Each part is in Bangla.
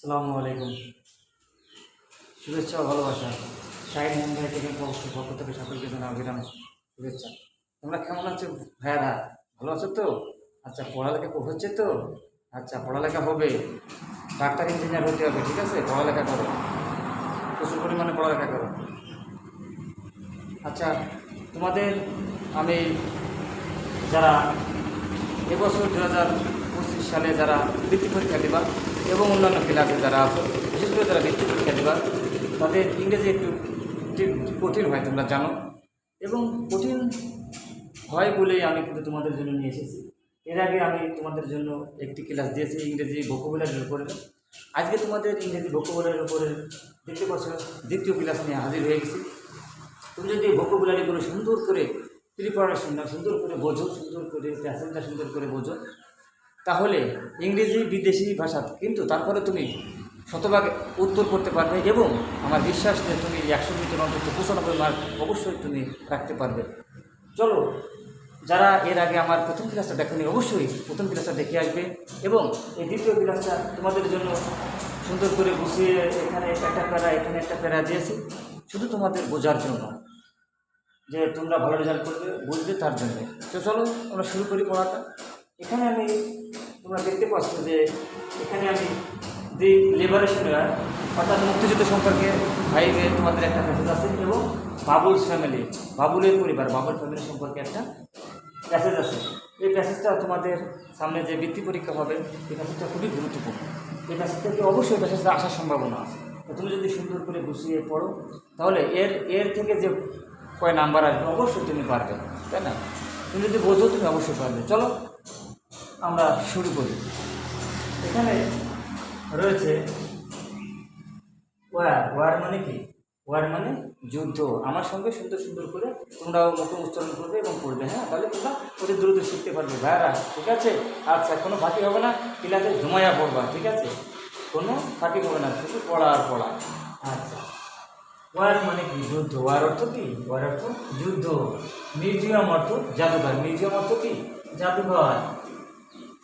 সালামু আলাইকুম। শুভেচ্ছা ভালোবাসা। শাহিদ ভাই থেকে পক্ষ পক্ষ থেকে সকলকে জানা অভিরাম শুভেচ্ছা। তোমরা কেমন আছো? ভাইয়ারা ভালো আছো তো? আচ্ছা পড়ালেখা হচ্ছে তো? আচ্ছা পড়ালেখা হবে। ডাক্তার, ইঞ্জিনিয়ার হতে হবে, ঠিক আছে? পড়ালেখা করো। প্রচুর পরিমাণে পড়ালেখা করো। আচ্ছা তোমাদের আমি যারা এবছর দু হাজার পঁচিশ সালে যারা বৃত্তি পরীক্ষা দেবা এবং অন্যান্য ক্লাসে যারা আছে, বিশেষ করে যারা বৃত্তি পরীক্ষা দেবা, তাদের ইংরেজি একটু কঠিন হয়, তোমরা জানো। এবং কঠিন হয় বলেই আমি কিন্তু তোমাদের জন্য নিয়ে এসেছি। এর আগে আমি তোমাদের জন্য একটি ক্লাস দিয়েছি ইংরেজি ভোকাবুলারির উপরে। আজকে তোমাদের ইংরেজি ভোকাবুলারির উপরে দেখতে পাচ্ছ, দ্বিতীয় ক্লাস নিয়ে হাজির হয়ে গেছি। তুমি যদি ভোকাবুলারিগুলো সুন্দর করে প্রিপারেশন না সুন্দর করে বোঝো, সুন্দর করে প্যাসেজটা সুন্দর করে বোঝো তাহলে ইংরেজি বিদেশি ভাষা, কিন্তু তারপরে তুমি শতভাগ উত্তর করতে পারবে এবং আমার বিশ্বাস যে তুমি একশো মিটার অন্তত পঁচানব্বই মার্ক অবশ্যই তুমি রাখতে পারবে। চলো, যারা এর আগে আমার প্রথম ক্লাসটা দেখেনি, অবশ্যই প্রথম ক্লাসটা দেখে আসবে এবং এই দ্বিতীয় ক্লাসটা তোমাদের জন্য সুন্দর করে গুছিয়ে এখানে একটা প্যারা, এখানে একটা প্যারা দিয়েছি। শুধু তোমাদের বোঝার জন্য যে তোমরা ভালো রেজাল্ট করবে, বুঝবে তার জন্য। তো চলো, আমরা শুরু করি পড়াটা। এখানে আমি তোমরা দেখতে পাচ্ছ যে এখানে আমি দি লিবারেশন অর্থাৎ মুক্তিযুদ্ধ সম্পর্কে ফাইভে তোমাদের একটা প্যাসেজ আছে এবং বাবুলস ফ্যামিলি বাবুলের পরিবার, বাবুল ফ্যামিলি সম্পর্কে একটা প্যাসেজ আছে। এই প্যাসেজটা তোমাদের সামনে যে বৃত্তি পরীক্ষা হবে, এই প্যাসেজটা খুবই গুরুত্বপূর্ণ। এই প্যাসেজ থেকে অবশ্যই প্যাসেজটা আসার সম্ভাবনা আছে। তুমি যদি সুন্দর করে গুছিয়ে পড়ো, তাহলে এর এর থেকে যে কয় নাম্বার আসবে, অবশ্যই তুমি পারবে, তাই না? তুমি যদি বোঝো, তুমি অবশ্যই পারবে। চলো আমরা শুরু করি। এখানে রয়েছে ওয়ার। ওয়ার মানে কি? ওয়ার মানে যুদ্ধ। আমার সঙ্গে সুন্দর সুন্দর করে তোমরাও মুখে উচ্চারণ করবে এবং পড়বে হ্যাঁ? তাহলে তোমরা অতি দ্রুত শিখতে পারবে। ভাইয়ারা ঠিক আছে? আচ্ছা কোনো ফাঁকি হবে না? ক্লাসে ঘুমাইয়া পড়বা, ঠিক আছে? কোনো ফাঁকি হবে না, শুধু পড়া আর পড়া। আচ্ছা। ওয়ার মানে কি? যুদ্ধ। ওয়ার অর্থ কি? ওয়ার অর্থ যুদ্ধ। মিউজিয়াম অর্থ জাদুঘর। মিউজিয়াম অর্থ কি? জাদুঘর।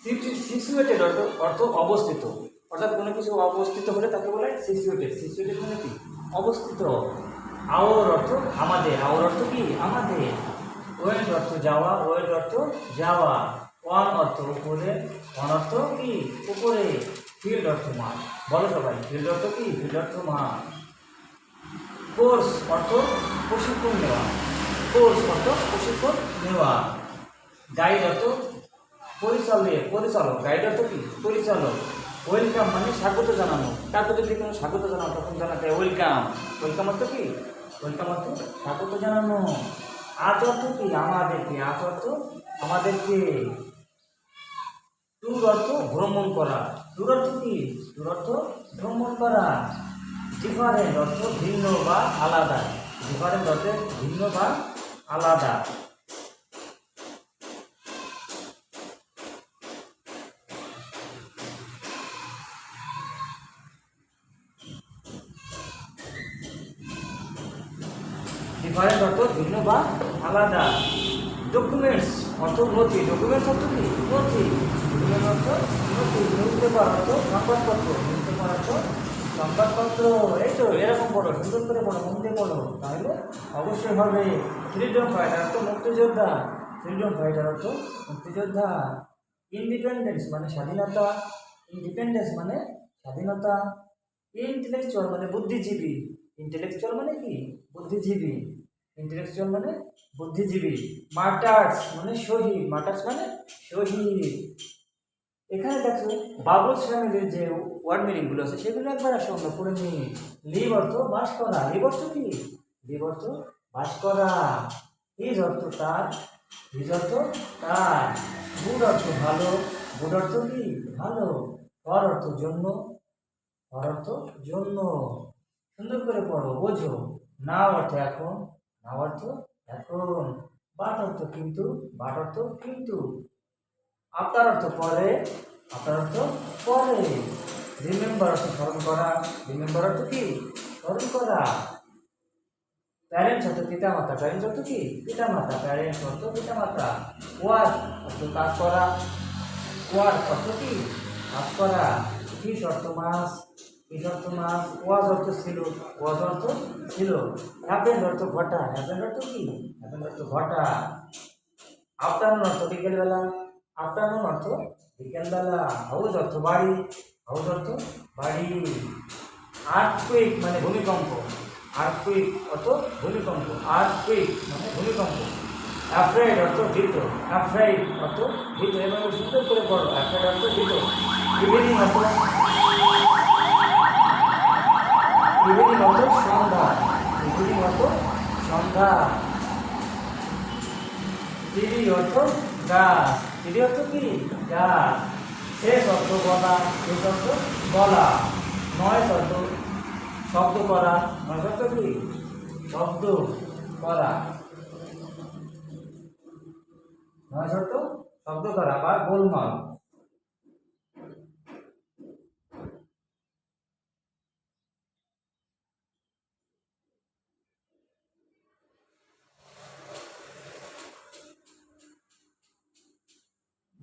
সিচুয়েটেড অর্থ অবস্থিত অর্থাৎ কোনো কিছু অবস্থিত হলে তাকে বলে সিচুয়েটেড সিচুয়েটেড মানে কি অবস্থিত আওর অর্থ আমাদের আওর অর্থ কি আমাদের ওয়েন্ট অর্থ যাওয়া ওয়েন্ট অর্থ যাওয়া ওয়ান অর্থ উপরে ওয়ান অর্থ কি উপরে ফিল্ড অর্থ মাঠ বলো সবাই ফিল্ড অর্থ কি ফিল্ড অর্থ মাঠ কোর্স অর্থ প্রশিক্ষণ নেওয়া কোর্স অর্থ প্রশিক্ষণ নেওয়া গাইড অর্থ পরিচালক পরিচালক গাইড অর্থ কি? পরিচালক। ওয়েলকাম মানে স্বাগত জানানো। তারপর যদি কোনো স্বাগত জানানো তখন জানাতে ওয়েলকাম ওয়েলকাম অর্থ কি? ওয়েলকাম অর্থ স্বাগত জানানো। আজ অর্থ কি? আমাদেরকে। আজ অর্থ আমাদেরকে। ট্যুর অর্থ ভ্রমণ করা। ট্যুর অর্থ কি? ট্যুর অর্থ ভ্রমণ করা। ডিফারেন্ট অর্থ ভিন্ন বা আলাদা। ডিফারেন্ট অর্থে ভিন্ন বা আলাদা। ডিফারেন্ট অর্থ ভিন্ন বা আলাদা। ডকুমেন্টস অর্থ নথি ডকুমেন্টস অর্থ কি? নথি। সংবাদপত্র সংবাদপত্র। এরকম করে অবশ্যই হবে। মুক্তিযোদ্ধা। মুক্তিযোদ্ধা। ইন্ডিপেন্ডেন্স মানে স্বাধীনতা। ইন্ডিপেন্ডেন্স মানে স্বাধীনতা। ইন্টেলেকচুয়াল মানে বুদ্ধিজীবী। ইন্টেলেকচুয়াল মানে কি? বুদ্ধিজীবী। ইন্টেলেকচুয়াল মানে বুদ্ধিজীবী। মার্টার্স মানে শহীদ। মার্টার্স মানে শহীদ। এখানে দেখো বাবুলস ফ্যামিলির যে ওয়ার্ড মিনিংগুলো আছে, সেগুলো একবার আসো, আমরা পড়ে নিই। লিভ অর্থ বাস করা। লিভ অর্থ কি? লিভ অর্থ বাস করা। হিজ অর্থ তার। হিজ অর্থ তার। গুড অর্থ ভালো। গুড অর্থ কি? ভালো। ফর অর্থ জন্য। ফর অর্থ জন্য। সুন্দর করে পড়ো, বোঝো। না অর্থ এখন। না অর্থ এখন বাট অর্থ কিন্তু বাট অর্থ কিন্তু। আপনার অর্থ পরে, আপনার অর্থ পরে। রিমেম্বার অর্থ স্মরণ করা, রিমেম্বার অর্থ কি? স্মরণ করা। প্যারেন্টস অর্থ পিতা মাতা প্যারেন্টস অর্থ কি? পিতা মাতা প্যারেন্টস অর্থ পিতা মাতা ওয়ার্ক অর্থ কাজ করা। ওয়ার্ক অর্থ কি? কাজ করা। ফিস অর্থ মাছ ইস অর্থ মাছ ওয়াজ অর্থ ছিল, ওয়াজ অর্থ ছিল। হ্যাপেন্ড অর্থ ঘটা হ্যাপেন্ড অর্থ কি? হ্যাপেন্ড অর্থ ঘটা। আফটারনুন অর্থ বিকেলবেলা, আফটারনুন অর্থ বিকেলবেলা, হাউস অর্থ বাড়ি, হাউস অর্থ বাড়ি। আর্থকুইক মানে ভূমিকম্প আর্থকুইক অর্থ ভূমিকম্প আর্থকুইক মানে ভূমিকম্প। অ্যাফ্রাইড অর্থ ভীত অ্যাফ্রাইড অর্থ ভীত। এবং সুন্দর করে পড়ো অ্যাফ্রাইড অর্থ ভীত। ইভিনিং অর্থ ইভিনিং অর্থ সন্ধ্যা ইভিনিং অর্থ সন্ধ্যা। টিভি অর্থ গাছ। টিভি অর্থ কি? গাছ। শেষ অর্থ বলা শেষ অর্থ বলা। নয় অর্থ শব্দ করা। নয় অর্থ কি? শব্দ করা। নয় অর্থ শব্দ করা বা গোলমাল।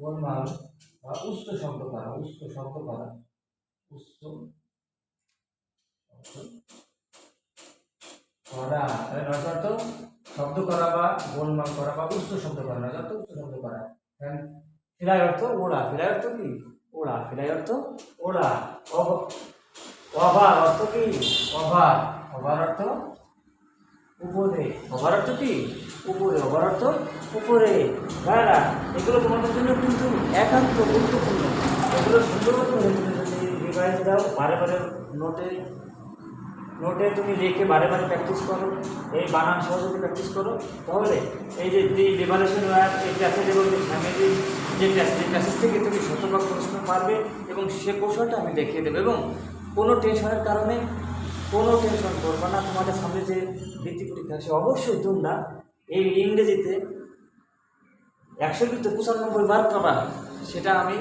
গোলমাল বা উচ্চ শব্দ করা উচ্চ শব্দ করা উচ্চ করা। তাহলে শব্দ করা বা গোলমাল করা বা উচ্চ শব্দ করা নয় অর্থ উচ্চ শব্দ করা। ফিলাই অর্থ ওড়া। ফিলাই অর্থ কি? ওড়া। ফিলাই অর্থ ওড়া। অভার অর্থ কি? অভার। অভার অর্থ উপরে অভার অর্থ কি? উপরে অভার অর্থ উপরে। ভাইরা এগুলো তোমাদের জন্য কিন্তু একান্ত গুরুত্বপূর্ণ। এগুলো সুন্দর করে রিভাইজ দাও, বারে বারে নোটে নোটে তুমি লিখে বারে বারে প্র্যাকটিস করো। এই বানান সহ যদি প্র্যাকটিস করো, তাহলে এই যে দি লিবারেশন ওয়ার এই প্যাসেজ এবং যে ফ্যামিলি যে এই প্যাসেজ থেকে তুমি শতভাগ প্রশ্ন পারবে এবং সে কৌশলটা আমি দেখিয়ে দেবো। এবং কোনো টেনশনের কারণে টেনশন করবে না, তোমাদের সামনে যে বৃত্তি পরীক্ষা, সে অবশ্যই তোমরা এই ইংরেজিতে একশো কিন্তু পঁচানব্বই বার পাবা। সেটা আমি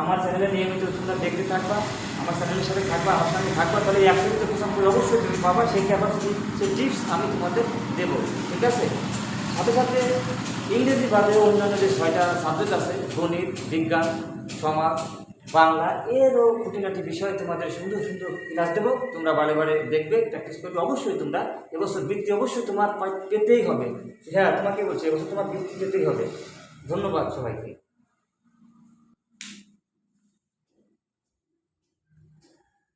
আমার চ্যানেলে নিয়মিত তোমরা দেখতে থাকবা, আমার চ্যানেলের সাথে থাকবা, আমার সঙ্গে থাকবা, তাহলে একশো কিন্তু পঁচানব্বই অবশ্যই তুমি পাবা, সেই ক্যাপাসিটি সেই টিপস আমি তোমাদের দেবো, ঠিক আছে? সাথে সাথে ইংরেজি বাদে অন্যান্য যে ছয়টা সাবজেক্ট আছে, গণিত, বিজ্ঞান, সমাজ বাংলা এরও খুঁটিনাটি বিষয় তোমাদের সুন্দর সুন্দর ক্লাস দেবো। তোমরা বারে বারে দেখবে প্র্যাকটিস করবে, অবশ্যই তোমরা এবছর বৃত্তি অবশ্যই তোমার পেতেই হবে। হ্যাঁ তোমাকে বলছি, এবছর তোমার বৃত্তি পেতেই হবে। ধন্যবাদ সবাইকে।